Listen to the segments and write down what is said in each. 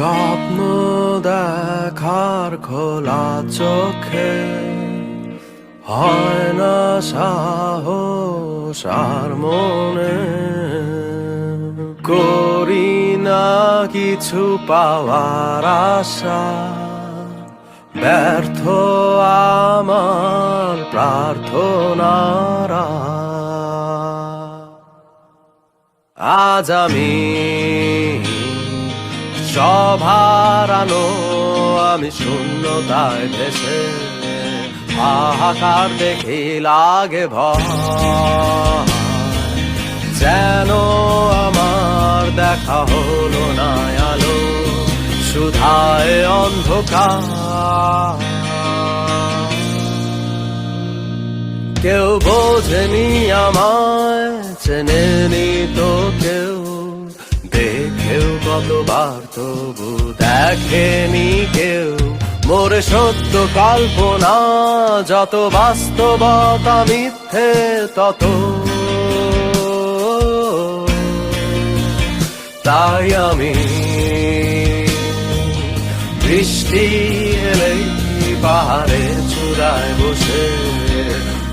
স্বপ্ন দেখার খোলা চোখে হয় না সাহস আর মনে। করি না কিছু পাওয়ার আশা। ব্যর্থ আমার প্রার্থনারা আজ আমি সভারানো আমি শূন্যতায় ভেসে হাহাকার দেখি লাগে ভয়। যেন আমার দেখা হলো না আলো, সুধায় অন্ধকার। কেউ বোঝেনি আমায়, চেনেনি তো কেউ, দেখেও কতবার তবু দেখেনি কেউ। মোরে সত্য কল্পনা, যত বাস্তবতা মিথ্যে, তত। তাই আমি বৃষ্টি এলেই পাহাড়ে চূড়ায় বসে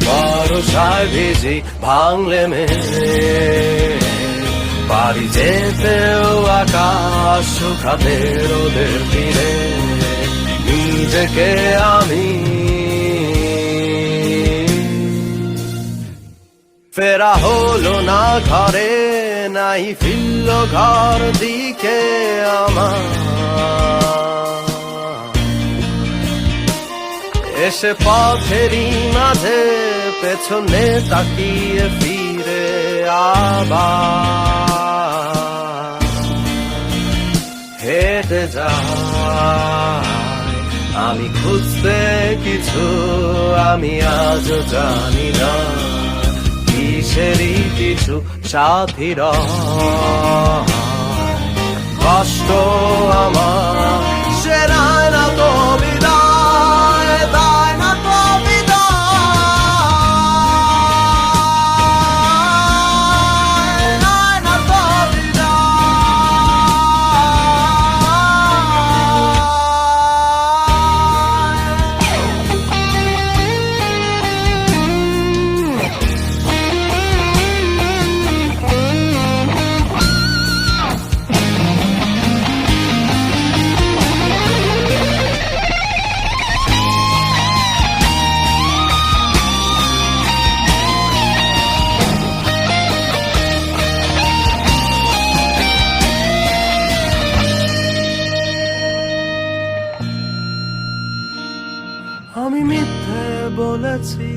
বরসায় ভিজি ভাঙলে মেরে। বাড়ি যেতেও আকাশ শুকাতে রোদের তীরে, নিজেকে আমি। ফেরা হলো না ঘরে, নাই ফিরল ঘর দিকে আমার। এসে পথেরই মাঝে, পেছনে তাকিয়ে ফিরে আবার। হেঁটে যায় আমি খুঁজতে কিছু আমি আজ জানি না। কিসেরই কিছু সাথীর কষ্ট আমি মিথ্যে বলেছি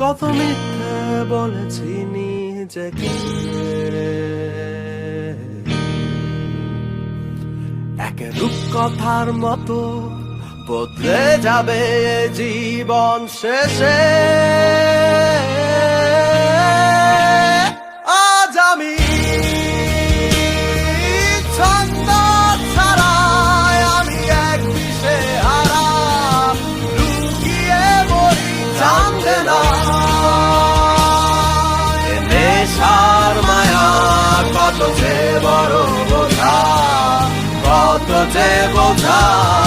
কত মিথ্যে বলেছি নিজেকে। এক রূপ কথার মতো বদলে যাবে জীবন শেষে। আজ আমি বড় বোঝা কত যে বোঝা।